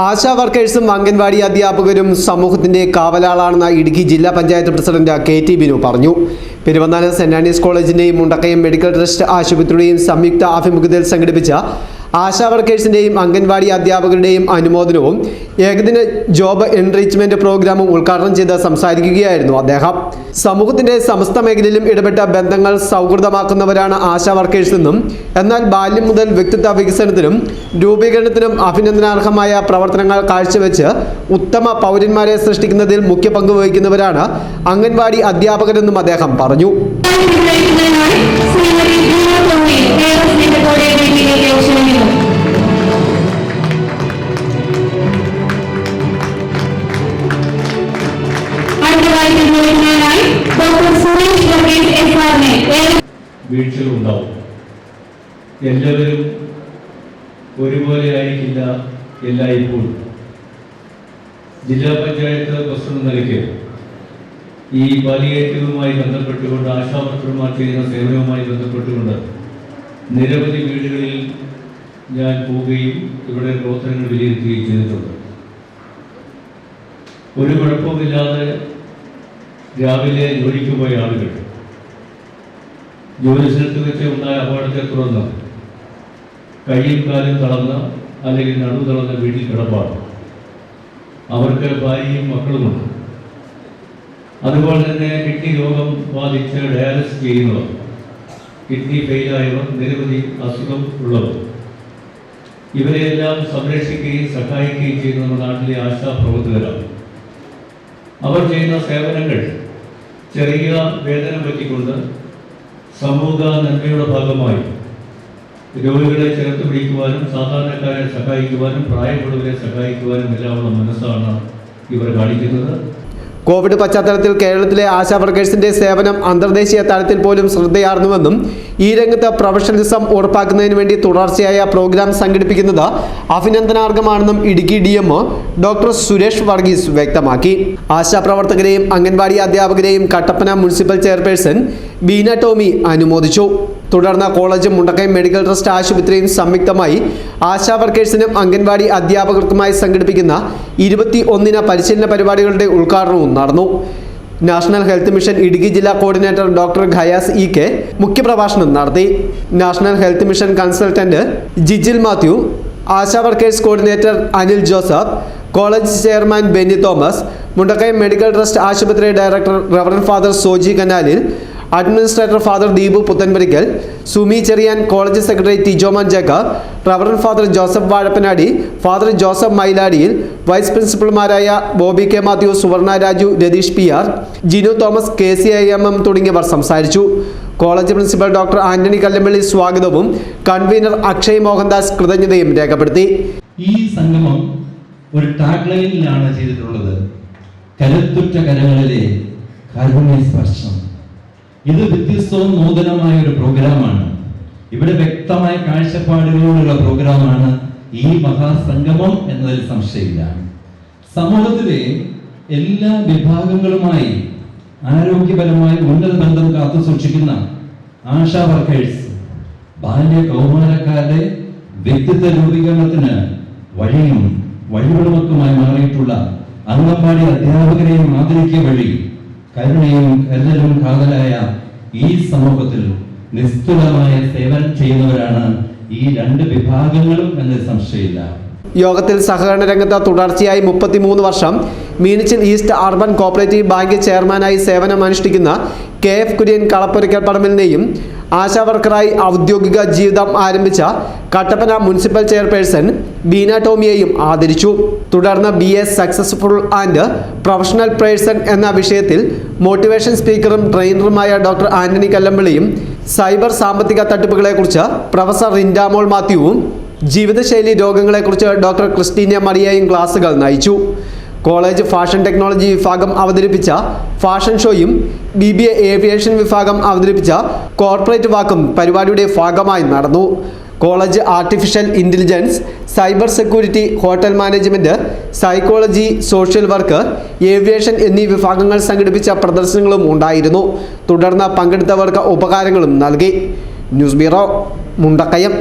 ആശാ വർക്കേഴ്സും അംഗൻവാടി അധ്യാപകരും സമൂഹത്തിന്റെ കാവലാളാണെന്ന് ഇടുക്കി ജില്ലാ panchayat president K T Binu പറഞ്ഞു. പെരുവന്താനം സെന്റ് ആനീസ് കോളേജിന്റെയും മുണ്ടക്കയം മെഡിക്കൽ ട്രസ്റ്റ് ആശുപത്രിയുടെയും സംയുക്ത ആഭിമുഖ്യത്തിൽ സംഘടിപ്പിച്ച ആശാ വർക്കേഴ്സിന്റെയും അംഗൻവാടി അധ്യാപകരുടെയും അനുമോദനവും ഏകദിന ജോബ് എൻറിച്ച്മെന്റ് പ്രോഗ്രാമും ഉദ്ഘാടനം ചെയ്ത് സംസാരിക്കുകയായിരുന്നു അദ്ദേഹം. സമൂഹത്തിന്റെ സമസ്ത മേഖലയിലും ഇടപെട്ട ബന്ധങ്ങൾ സൗഹൃദമാക്കുന്നവരാണ് ആശാ വർക്കേഴ്സ് എന്നും എന്നാൽ ബാല്യം മുതൽ വ്യക്തിത്വ വികസനത്തിനും രൂപീകരണത്തിനും അഭിനന്ദനാർഹമായ പ്രവർത്തനങ്ങൾ കാഴ്ചവെച്ച് ഉത്തമ പൗരന്മാരെ സൃഷ്ടിക്കുന്നതിൽ മുഖ്യ പങ്ക് വഹിക്കുന്നവരാണ് അംഗൻവാടി അധ്യാപകരെന്നും അദ്ദേഹം പറഞ്ഞു. കൂടെ വേദിയിലേക്ക് ക്ഷണിക്കുന്നു വീഴ്ചകളുണ്ടാവും. എല്ലാവരും ഒരുപോലെ ആയിരിക്കില്ല എല്ലായ്പ്പോഴും. ജില്ലാ പഞ്ചായത്ത് പ്രസിഡന്റ് നിലയ്ക്ക് ഈ പാലിയേറ്റീവുമായി ബന്ധപ്പെട്ടുകൊണ്ട് ആശാവർക്കർമാർ ചെയ്യുന്ന സേവനവുമായി ബന്ധപ്പെട്ടുകൊണ്ട് നിരവധി വീടുകളിൽ ഞാൻ പോവുകയും ഇവിടെ പ്രവർത്തനങ്ങൾ വിലയിരുത്തുകയും ചെയ്തിട്ടുണ്ട്. ഒരു കുഴപ്പമില്ലാതെ രാവിലെ ജോലിക്ക് പോയ ആളുകൾ. ജോലി സ്ഥലത്ത് വെച്ച് ഉണ്ടായ അപകടത്തെ തുടർന്ന് കയ്യും കാലും തളർന്ന അല്ലെങ്കിൽ നടു തളർന്ന വീട്ടിൽ കിടപ്പാണ്. അവർക്ക് ഭാര്യയും മക്കളുമുണ്ട് അതുപോലെ തന്നെ കിഡ്നി രോഗം ബാധിച്ച് ഡയാലിസിസ് ചെയ്യുന്നവർ. കിഡ്നി ഫെയിലായവർ നിരവധി അസുഖം ഉള്ളവർ ഇവരെയെല്ലാം സംരക്ഷിക്കുകയും സഹായിക്കുകയും ചെയ്യുന്ന നമ്മുടെ നാട്ടിലെ ആശാപ്രവർത്തകരാണ് അവർ ചെയ്യുന്ന സേവനങ്ങൾ ചെറിയ വേതനം പറ്റിക്കൊണ്ട് സമൂഹ നന്മയുടെ ഭാഗമായി രോഗികളെ ചേർത്ത് പിടിക്കുവാനും സാധാരണക്കാരെ സഹായിക്കുവാനും പ്രായമുള്ളവരെ സഹായിക്കുവാനും എല്ലാമുള്ള മനസ്സാണ് ഇവർ കാണിക്കുന്നത്. കോവിഡ് പശ്ചാത്തലത്തിൽ കേരളത്തിലെ ആശാ വർക്കേഴ്സിന്റെ സേവനം അന്തർദേശീയ തലത്തിൽ പോലും ശ്രദ്ധയാർന്നുവെന്നും ഈ രംഗത്ത് പ്രൊഫഷണലിസം ഉറപ്പാക്കുന്നതിന് വേണ്ടി തുടർച്ചയായ പ്രോഗ്രാം സംഘടിപ്പിക്കുന്നത് അഭിനന്ദനാർഹമാണെന്നും Idukki D M doctor Suresh Varghese വ്യക്തമാക്കി. ആശാപ്രവർത്തകരെയും അംഗൻവാടി അധ്യാപകരെയും കട്ടപ്പന മുനിസിപ്പൽ ചെയർപേഴ്സൺ ബീന ടോമി അനുമോദിച്ചു. തുടർന്ന് കോളേജ് മുണ്ടക്കയം മെഡിക്കൽ ട്രസ്റ്റ് ആശുപത്രിയും സംയുക്തമായി ആശാ വർക്കേഴ്സിനും അംഗൻവാടി അധ്യാപകർക്കുമായി സംഘടിപ്പിക്കുന്ന ഇരുപത്തി ഒന്നിന പരിശീലന പരിപാടികളുടെ ഉദ്ഘാടനവും നടന്നു. നാഷണൽ ഹെൽത്ത് മിഷൻ ഇടുക്കി ജില്ലാ coordinator doctor Khayas E K മുഖ്യപ്രഭാഷണം നടത്തി. National health mission consultant Jijil Mathew ASHA workers coordinator Anil Joseph college chairman Benny Thomas Mundakkayam medical trust ആശുപത്രി director reverend father Soji Kanalil administrator father Deepu Puthenparickal Sumi Cherian college secretary Tijoman Jacob reverend father Joseph Vazhappanadi father Joseph Mailadiyil vice പ്രിൻസിപ്പൽമാരായ Bobby K Mathew Suvarna Raju Ratheesh P R Jinu Thomas K C I M M തുടങ്ങിയവർ സംസാരിച്ചു. College principal doctor Antony Kallampally സ്വാഗതവും convener Akshay Mohandas കൃതജ്ഞതയും രേഖപ്പെടുത്തി. ഈ സംഗമം ഒരു ടാഗ്ലൈനിലാണ് ചെയ്തിട്ടുള്ളത്. കരുത്തുറ്റ കരങ്ങളിലെ കാരുണ്യ സ്പർശം. ഇത് വ്യത്യസ്തവും നൂതനമായ ഒരു പ്രോഗ്രാമാണ്. ഇവിടെ വ്യക്തമായ കാഴ്ചപ്പാടുകളോടുള്ള പ്രോഗ്രാമാണ് ഈ മഹാസംഗമം എന്നതിൽ സംശയമില്ല. സമൂഹത്തിലെ എല്ലാ വിഭാഗങ്ങളുമായി ആരോഗ്യപരമായി ഉന്നത ബന്ധം കാത്തു സൂക്ഷിക്കുന്ന ആശാ വർക്കേഴ്സ് ബാല്യ കൗമാരക്കാരുടെ വ്യക്തിത്വ രൂപീകരണത്തിന് വഴിയും വഴിവിളമക്കുമായി മാറിയിട്ടുള്ള അംഗൻവാടി അധ്യാപകരെയും ആദരിക്കുക വഴി കരുണയും കരുതലും കാതലായ ഈ സമൂഹത്തിൽ നിസ്തുലമായ സേവനം ചെയ്യുന്നവരാണ് ഈ രണ്ട് വിഭാഗങ്ങളും എന്ന് സംശയമില്ല. യോഗത്തിൽ സഹകരണ രംഗത്ത് തുടർച്ചയായി മുപ്പത്തിമൂന്ന് വർഷം Meenachil east urban cooperative bank ചെയർമാനായി സേവനം അനുഷ്ഠിക്കുന്ന കെ എഫ് കുര്യൻ കളപ്പുരക്കൽ പറമ്പിലിനെയും ആശാ വർക്കറായി ഔദ്യോഗിക ജീവിതം ആരംഭിച്ച കട്ടപ്പന മുനിസിപ്പൽ ചെയർപേഴ്സൺ ബീന ടോമിയെയും ആദരിച്ചു. തുടർന്ന് B A successful and professional person എന്ന വിഷയത്തിൽ മോട്ടിവേഷൻ സ്പീക്കറും ട്രെയിനറുമായ ഡോക്ടർ ആന്റണി കല്ലമ്പള്ളിയും സൈബർ സാമ്പത്തിക തട്ടിപ്പുകളെക്കുറിച്ച് പ്രൊഫസർ റിൻഡാമോൾ മാത്യുവും ജീവിതശൈലി രോഗങ്ങളെക്കുറിച്ച് ഡോക്ടർ ക്രിസ്റ്റീന മറിയയും ക്ലാസുകൾ നയിച്ചു. കോളേജ് ഫാഷൻ ടെക്നോളജി വിഭാഗം അവതരിപ്പിച്ച ഫാഷൻ ഷോയും ബി ബി എ ഏവിയേഷൻ വിഭാഗം അവതരിപ്പിച്ച കോർപ്പറേറ്റ് വാക്കും പരിപാടിയുടെ ഭാഗമായി നടന്നു. College artificial intelligence cyber security hotel management psychology social work aviation എന്നീ വിഭാഗങ്ങൾ സംഘടിപ്പിച്ച പ്രദർശനങ്ങളും ഉണ്ടായിരുന്നു. തുടർന്ന് പങ്കെടുത്തവർക്ക് ഉപകാരങ്ങളും നൽകി. News bureau Mundakkayam.